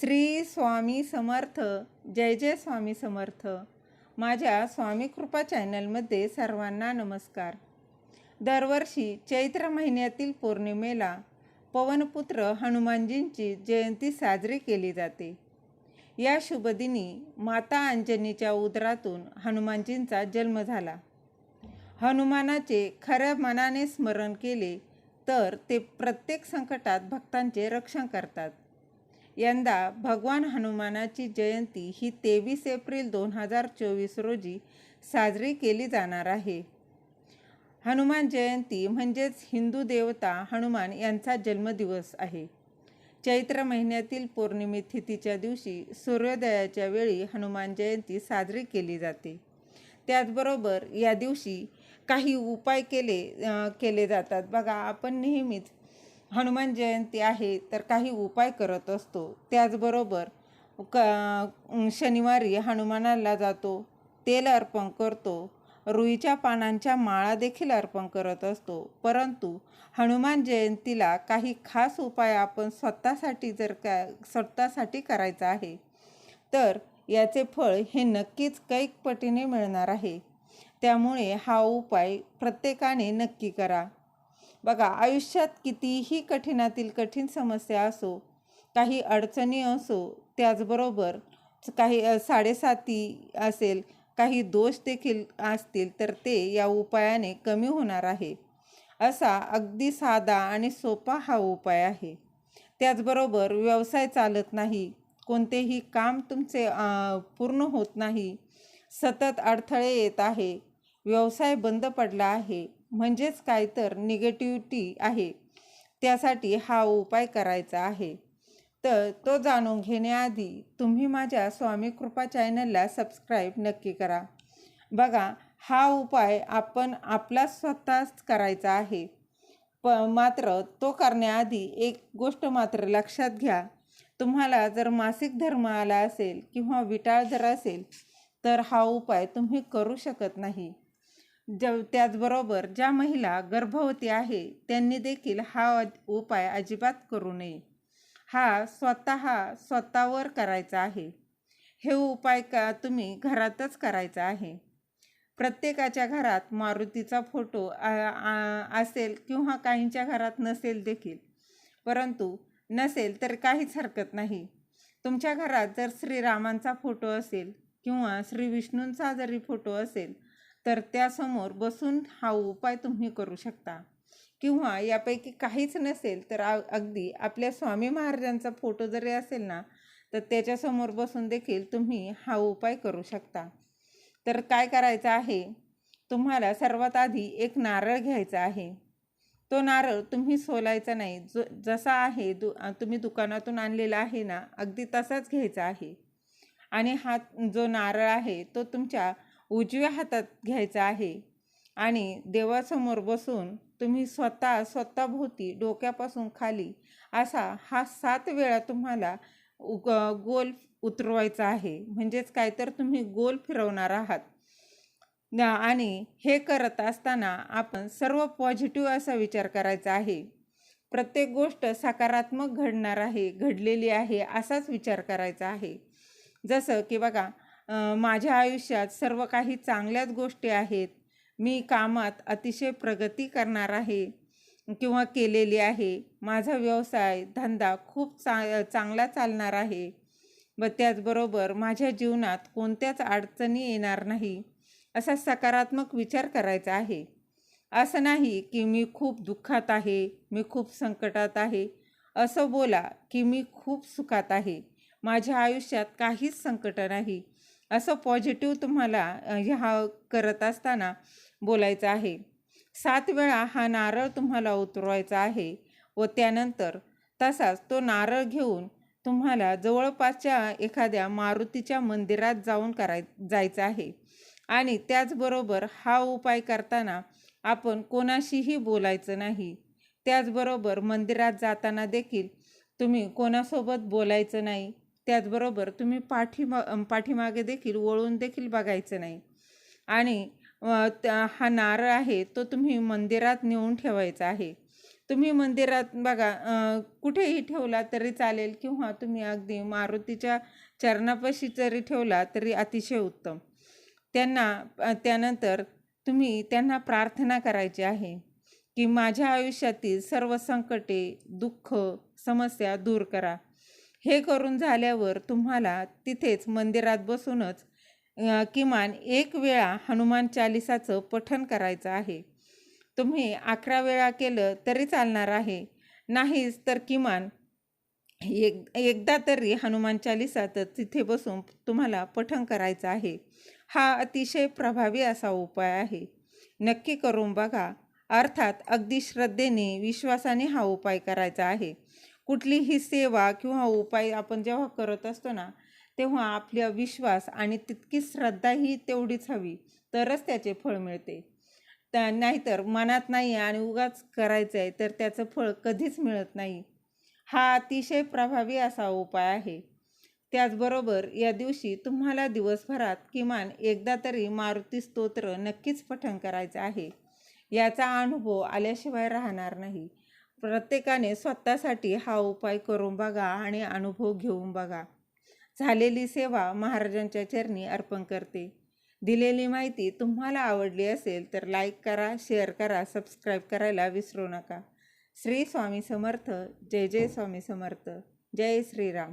श्री स्वामी समर्थ जय जय स्वामी समर्थ. माझ्या स्वामी कृपा चॅनलमध्ये सर्वांना नमस्कार. दरवर्षी चैत्र महिन्यातील पौर्णिमेला पवनपुत्र हनुमानजींची जयंती साजरी केली जाते. या शुभदिनी माता अंजनीच्या उदरातून हनुमानजींचा जन्म झाला. हनुमानाचे खऱ्या मनाने स्मरण केले तर ते प्रत्येक संकटात भक्तांचे रक्षण करतात. यंदा भगवान हनुमानाची जयंती ही तेवीस एप्रिल दोन हजार चोवीस रोजी साजरी केली जाणार आहे. हनुमान जयंती म्हणजेच हिंदू देवता हनुमान यांचा जन्मदिवस आहे. चैत्र महिन्यातील पौर्णिमे तिथीच्या दिवशी सूर्योदयाच्या वेळी हनुमान जयंती साजरी केली जाते. त्याचबरोबर या दिवशी काही उपाय केले केले जातात. बघा आपण नेहमीच हनुमान जयंती आहे तर काही उपाय करत असतो. त्याचबरोबर क शनिवारी हनुमानाला जातो तेल अर्पण करतो रुईच्या पानांच्या माळा देखील अर्पण करत असतो. परंतु हनुमान जयंतीला काही खास उपाय आपण स्वतःसाठी जर का स्वतःसाठी करायचा आहे तर याचे फळ हे नक्कीच कैक पटीने मिळणार आहे. त्यामुळे हा उपाय प्रत्येकाने नक्की करा. बघा आयुष्यात कितीही कठीणातील कठीण समस्या असो काही अडचणी असो त्याचबरोबर काही साडेसाती असेल काही दोष देखील असतील तर ते या उपायाने कमी होणार आहे. असा अगदी साधा आणि सोपा हा उपाय आहे. त्याचबरोबर व्यवसाय चालत नाही कोणतेही काम तुमचे पूर्ण होत नाही सतत अडथळे येत आहे व्यवसाय बंद पडला आहे म्हणजेच काय तर निगेटिव्हिटी आहे. त्यासाठी हा उपाय करायचा आहे. तर तो जाणून घेण्याआधी तुम्ही माझ्या स्वामी कृपा चॅनलला सबस्क्राईब नक्की करा. बघा हा उपाय आपण आपला स्वतःच करायचा आहे. प मात्र तो करण्याआधी एक गोष्ट मात्र लक्षात घ्या. तुम्हाला जर मासिक धर्म आला असेल किंवा विटाळ जर असेल तर हा उपाय तुम्ही करू शकत नाही. ज त्याचबरोबर ज्या महिला गर्भवती आहे त्यांनी देखील हा उपाय अजिबात करू नये. हा स्वतः स्वतःवर करायचा आहे. हे उपाय का तुम्ही घरातच करायचा आहे. प्रत्येकाच्या घरात मारुतीचा फोटो असेल किंवा काहींच्या घरात नसेल देखील. परंतु नसेल तर काहीच हरकत नाही. तुमच्या घरात जर श्रीरामांचा फोटो असेल किंवा श्री विष्णूंचा जरी फोटो असेल तर त्यासमोर बसून हा उपाय तुम्ही करू शकता. किंवा यापैकी काहीच नसेल तर अगदी आपल्या स्वामी महाराजांचा फोटो जरी असेल ना तर त्याच्यासमोर बसून देखील तुम्ही हा उपाय करू शकता. तर काय करायचं आहे? तुम्हाला सर्वात आधी एक नारळ घ्यायचा आहे. तो नारळ तुम्ही सोलायचा नाही. जो जसा आहे दु तुम्ही दुकानातून आणलेला आहे ना अगदी तसाच घ्यायचा आहे. आणि हा जो नारळ आहे तो तुमच्या उजव्या हातात घ्यायचा आहे. आणि देवासमोर बसून तुम्ही स्वतः स्वतःभोवती डोक्यापासून खाली असा हा सात वेळा तुम्हाला उग गोल उतरवायचा आहे. म्हणजेच काय तर तुम्ही गोल फिरवणार आहात. आणि हे करत असताना आपण सर्व पॉझिटिव्ह असा विचार करायचा आहे. प्रत्येक गोष्ट सकारात्मक घडणार आहे घडलेली आहे असाच विचार करायचा आहे. जसं की बघा माझ्या आयुष्यात सर्व काही चांगल्याच गोष्टी आहेत. मी कामात अतिशय प्रगती करणार आहे किंवा केलेली आहे. माझा व्यवसाय धंदा खूप चा चांगला चालणार आहे. व त्याचबरोबर माझ्या जीवनात कोणत्याच अडचणी येणार नाही असा सकारात्मक विचार करायचा आहे. असं नाही की मी खूप दुःखात आहे मी खूप संकटात आहे. असं बोला की मी खूप सुखात आहे. माझ्या आयुष्यात काहीच संकट नाही. असं पॉझिटिव्ह तुम्हाला ह्या करत असताना बोलायचं आहे. सात वेळा हा नारळ तुम्हाला उतरवायचा आहे व त्यानंतर तसाच तो नारळ घेऊन तुम्हाला जवळपासच्या एखाद्या मारुतीच्या मंदिरात जाऊन कराय जायचं आहे. आणि त्याचबरोबर हा उपाय करताना आपण कोणाशीही बोलायचं नाही. त्याचबरोबर मंदिरात जाताना देखील तुम्ही कोणासोबत बोलायचं नाही. त्याचबरोबर तुम्ही पाठीमा पाठीमागे देखील वळून देखील बघायचं नाही. आणि त्या- हा नारळ आहे तो तुम्ही मंदिरात नेऊन ठेवायचा आहे. तुम्ही मंदिरात बघा कुठेही ठेवला तरी चालेल किंवा तुम्ही अगदी मारुतीच्या चरणापाशी जरी ठेवला तरी अतिशय उत्तम. त्यांना त्यानंतर तुम्ही त्यांना प्रार्थना करायची आहे की माझ्या आयुष्यातील सर्व संकटे दुःख समस्या दूर करा. हे करून झाल्यावर तुम्हाला तिथेच मंदिरात बसूनच किमान एक वेळा हनुमान चालिसाचं पठण करायचं आहे. तुम्ही अकरा वेळा केलं तरी चालणार आहे. नाहीच तर किमान एक एकदा तरी हनुमान चालिसाचं तिथे बसून तुम्हाला पठण करायचं आहे. हा अतिशय प्रभावी असा उपाय आहे. नक्की करून बघा. अर्थात अगदी श्रद्धेने विश्वासाने हा उपाय करायचा आहे. कुठलीही सेवा किंवा उपाय आपण जेव्हा करत असतो ना तेव्हा आपला विश्वास आणि तितकी श्रद्धाही तेवढीच हवी तरच त्याचे फळ मिळते. त्या नाहीतर मनात नाही आणि उगाच करायचं आहे तर त्याचं फळ कधीच मिळत नाही. हा अतिशय प्रभावी असा उपाय आहे. त्याचबरोबर या दिवशी तुम्हाला दिवसभरात किमान एकदा तरी मारुती स्तोत्र नक्कीच पठण करायचं आहे. याचा अनुभव आल्याशिवाय राहणार नाही. प्रत्येकाने स्वतःसाठी हा उपाय करून बघा आणि अनुभव घेऊन बघा. झालेली सेवा महाराजांच्या चरणी अर्पण करते. दिलेली माहिती तुम्हाला आवडली असेल तर लाईक करा शेअर करा सबस्क्राईब करायला विसरू नका. श्री स्वामी समर्थ जय जय स्वामी समर्थ. जय श्रीराम.